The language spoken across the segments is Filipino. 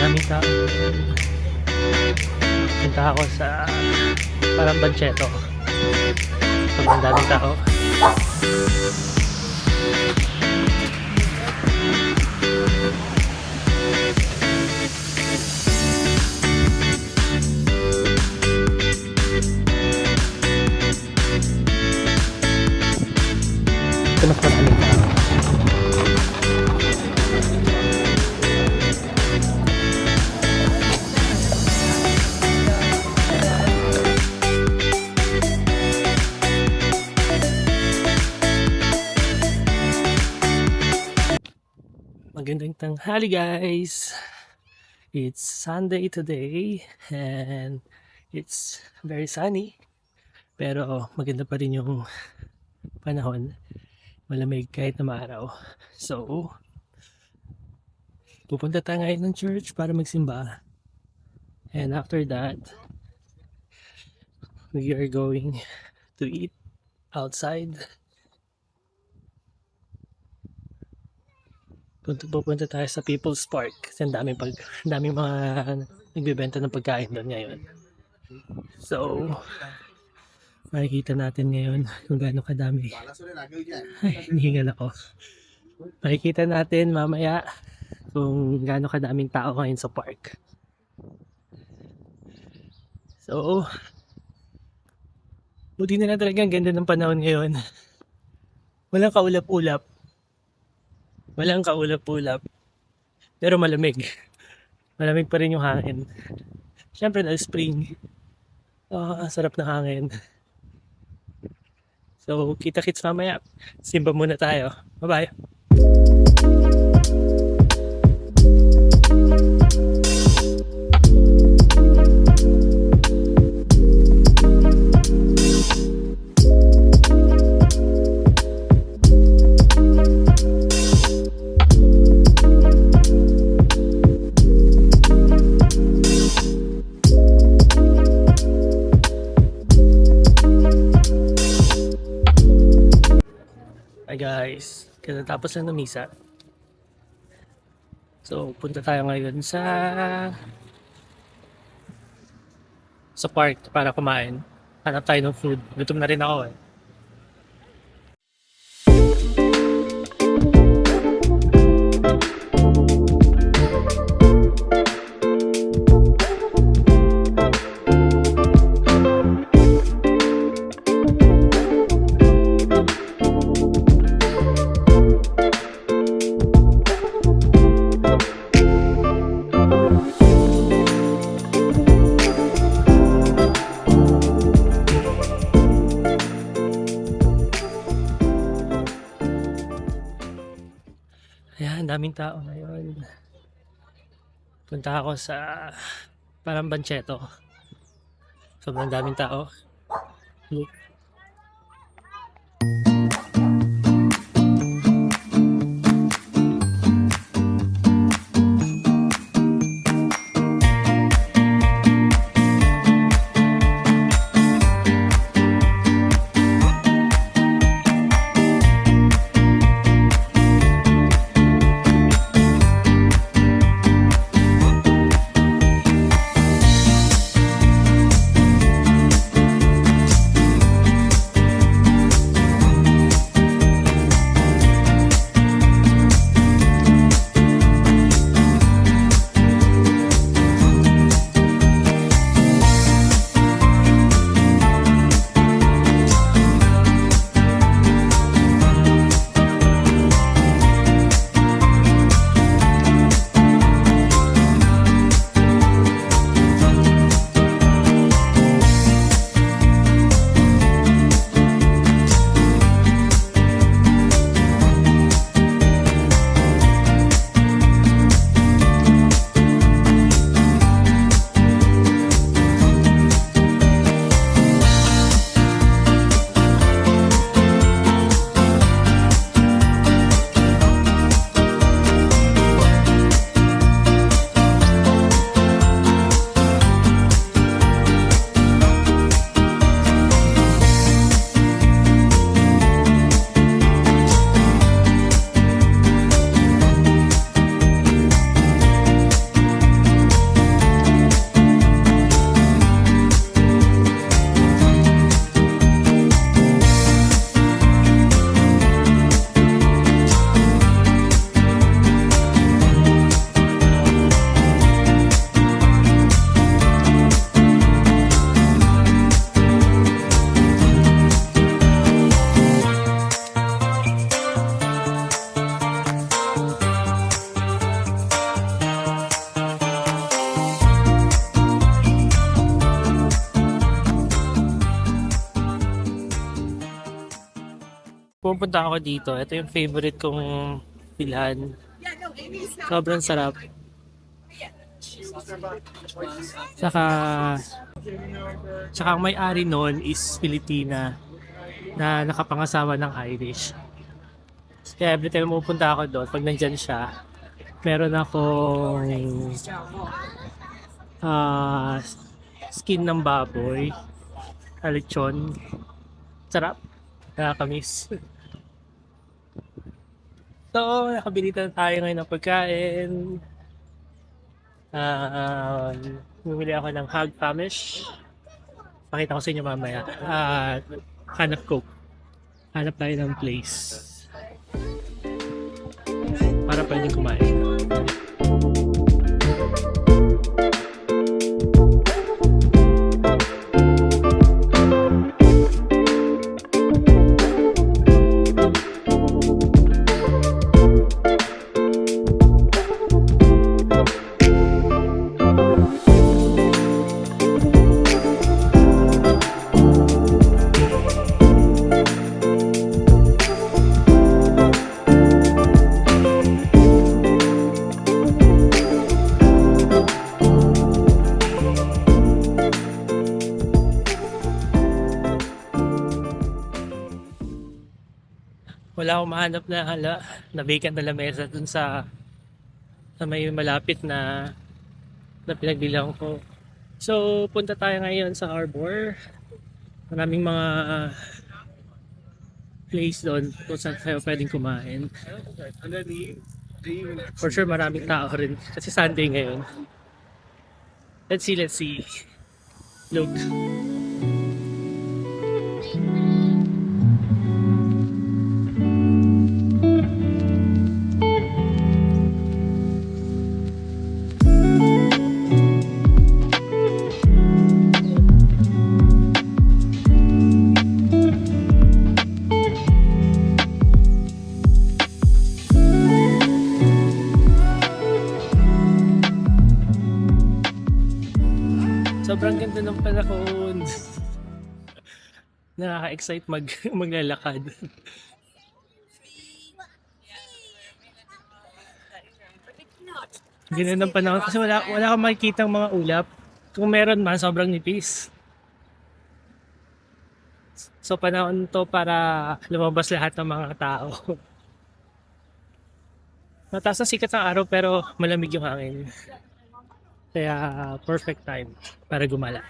daming tao. Punta ako sa parang Bancheto. Sobrang daming tao. Magandang tanghali guys! It's Sunday today and it's very sunny. Pero maganda pa rin yung panahon. Malamig kahit na maaraw. So, pupunta tayo ngayon ng church para magsimba. And after that, we are going to eat outside. Punta, pupunta tayo sa People's Park kasi ang daming, pag, daming mga nagbibenta ng pagkain doon ngayon. So, makikita natin ngayon kung gaano kadami. Ay, hinihingal ako. Makikita natin mamaya kung gaano kadaming tao ngayon sa park. So, buti na lang talaga ang ganda ng panahon ngayon. Walang kaulap-ulap. Walang kaulap-ulap. Pero malamig. Malamig pa rin yung hangin. Siyempre na spring. Ah, ang sarap ng hangin. So, kita-kits mamaya. Simba muna tayo. Bye-bye. Guys, katatapos lang ng misa. So, punta tayo ngayon sa sa park para kumain. Hanap tayo ng food. Gutom na rin ako eh. Ayan, daming tao ngayon. Punta ako sa parang Bancheto. Sobrang daming tao. Look. Pumupunta ako dito, ito yung favorite kong pilhan. Sobrang sarap. Saka, saka ang may-ari noon is Pilipina na nakapangasawa ng Irish. Kaya every time pupunta ako doon, pag nandyan siya, meron akong ah skin ng baboy, lechon. Sarap. Nakakamiss. So, nakabili na tayo ngayon ng pagkain. Ah, bumili ako ng hog famish. Pakita ko sa inyo mamaya. At hanap coke. Hanap tayo ng place. Para pwedeng kumain. Mahanap na hala, na vacant na lamesa dun sa sa may malapit na na pinagbilang ko. So, punta tayo ngayon sa harbor. Maraming mga place doon kung saan tayo pwedeng kumain. For sure, maraming tao rin. Kasi Sunday ngayon. Let's see, let's see. Look. Sobrang ganda ng panahon. Nakaka-excite mag maglalakad. Ganun ng panahon kasi wala wala kang makikitang mga ulap. Kung meron man, sobrang nipis. So panahon to para lumabas lahat ng mga tao. Mataas ang sikat ng araw pero malamig yung hangin. Kaya perfect time para gumala.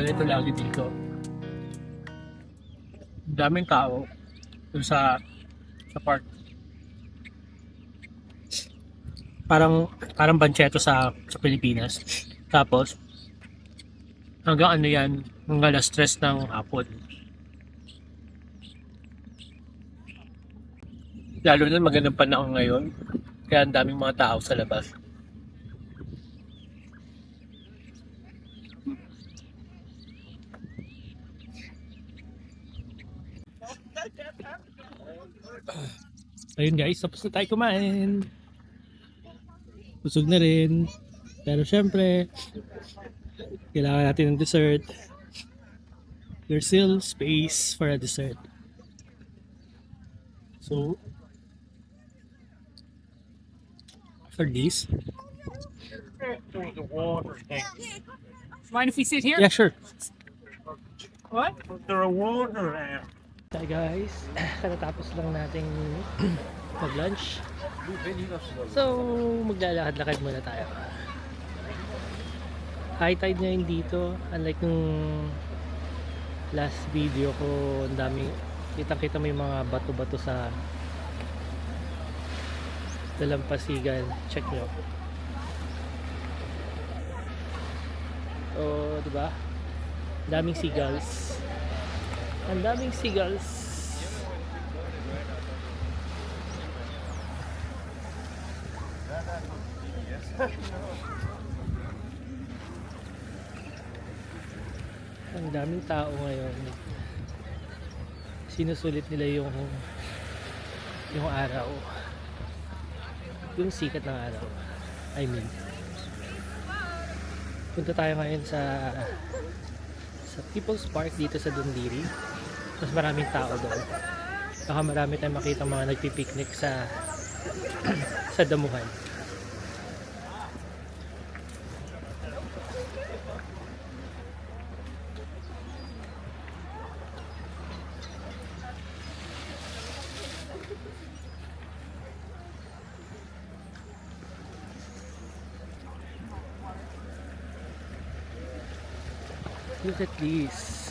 Ganito lagi dito. Daming tao dun sa sa park. Parang parang bancheto sa sa Pilipinas. Tapos hanggang ano yan, hanggang alas stress ng hapon. Lalo na magandang panahon ngayon, kaya ang daming mga tao sa labas. Ayun guys, tapos na tayo kumain. Busog na rin. Pero syempre, kailangan natin ng dessert. There's still space for a dessert. So, for this, Mind if we sit here? yeah, sure. What? There a water there. Hi guys, katatapos lang nating mag-lunch. So, maglalakad-lakad muna tayo. High tide ngayon dito. Unlike nung last video ko, ang dami, kitang-kita yung mga bato-bato sa dalampasigan. Check nyo. Oh, di ba? Daming seagulls. Ang daming seagulls. Ang daming tao ngayon. Sinusulit nila yung yung araw. Yung sikat ng araw. I mean. Punta tayo ngayon sa sa People's Park dito sa Dundiri. Mas maraming tao doon. Baka marami tayong makita mga nagpipiknik sa sa damuhan. Look at this.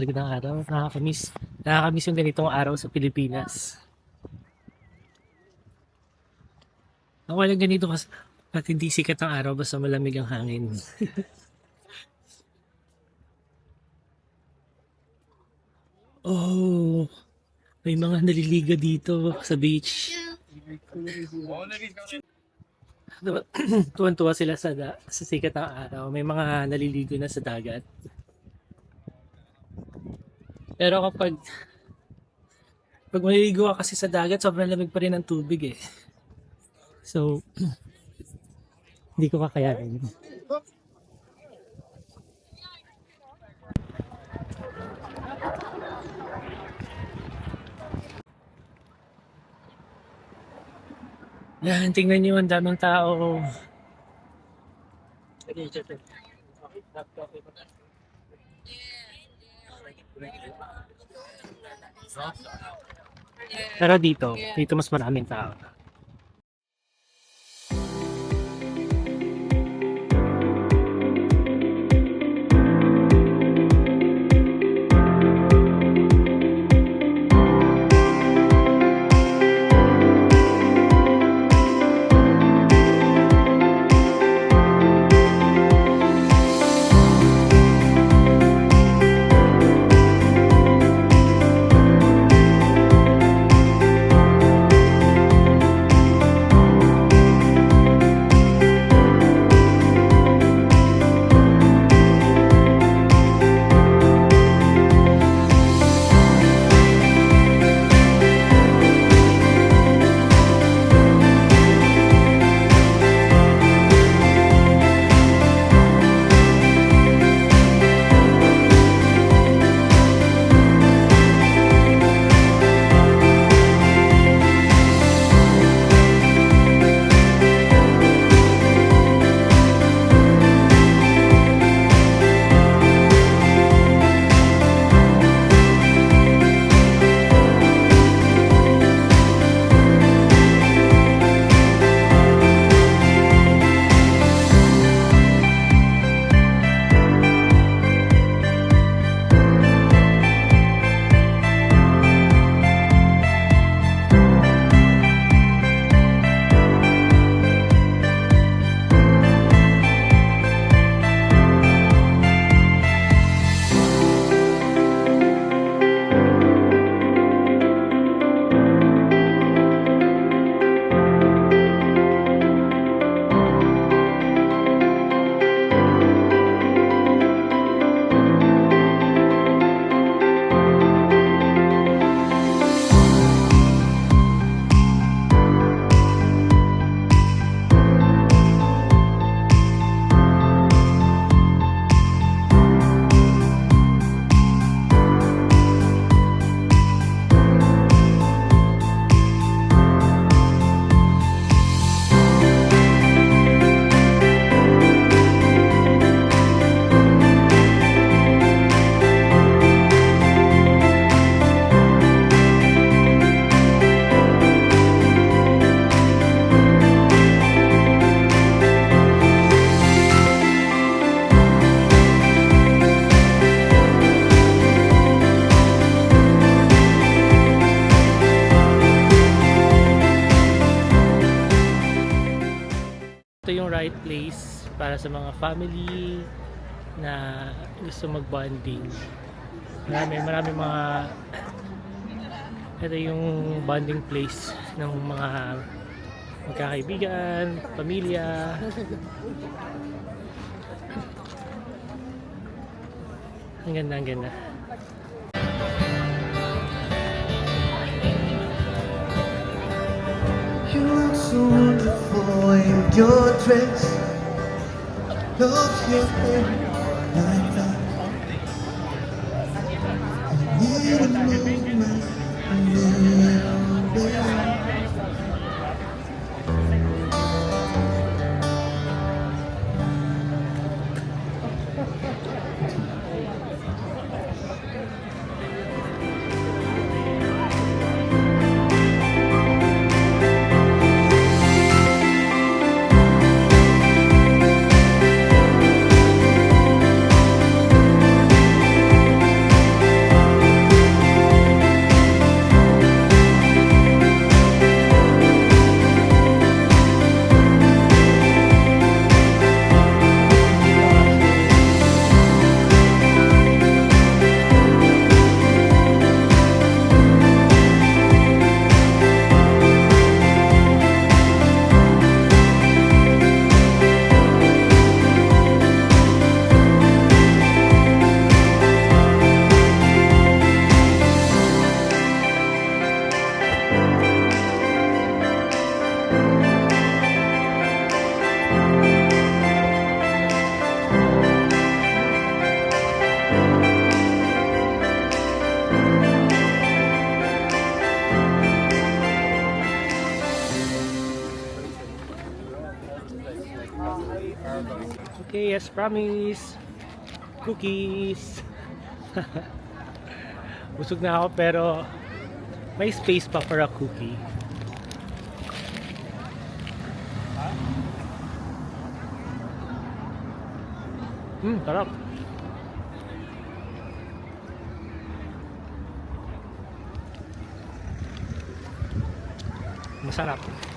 Talaga ng araw. Nakakamiss. Nakakamiss yung ganitong araw sa Pilipinas. Ako lang ganito kasi at hindi sikat ang araw basta malamig ang hangin. oh, may mga naliliga dito sa beach. Tuwan-tuwa sila sa, sa sikat ng araw. May mga naliligo na sa dagat. Pero kapag pag maliligo ka kasi sa dagat, sobrang lamig pa rin ang tubig eh. So, hindi ko kakayanin. Yan, tingnan niyo ang daming tao. Pero dito, dito mas maraming tao. Sa mga family na gusto mag-bonding. Marami, marami mga ito yung bonding place ng mga magkakaibigan, pamilya. Ang ganda, ang ganda. You look so wonderful in your dress. Love hair like that. I need a moment, a promise. Cookies. Busog na ako pero may space pa for a cookie. Hmm, sarap. Masarap.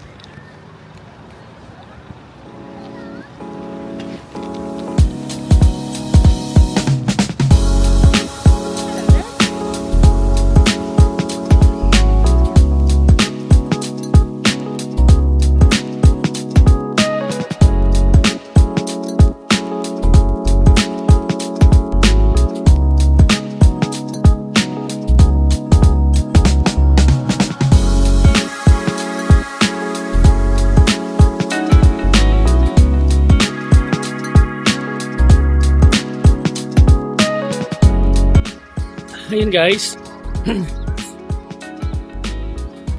Ayun guys.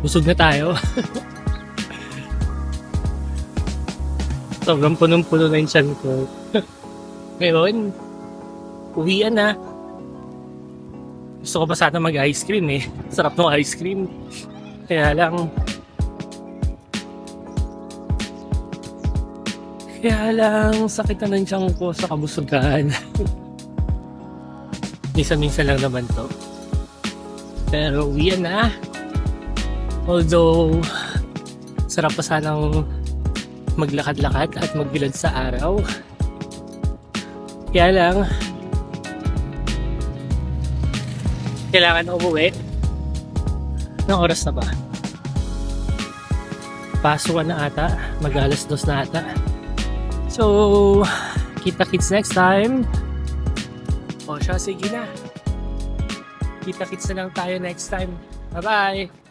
Busog na tayo. Sobrang punong-puno na yung tiyan ko. Ngayon, uwian na. Gusto ko pa sana mag-ice cream eh. Sarap ng ice cream. Kaya lang... Kaya lang, sakit na ng tiyan ko sa kabusugan. Minsan-minsan lang naman to. Pero uwian na. Although, sarap pa sanang maglakad-lakad at magbilad sa araw. Kaya lang, kailangan umuwi. Ng oras na ba? Pasukan na ata. Mag-alas dos na ata. So, kita-kits next time. O siya, sige na. Kita-kits na lang tayo next time. Bye-bye!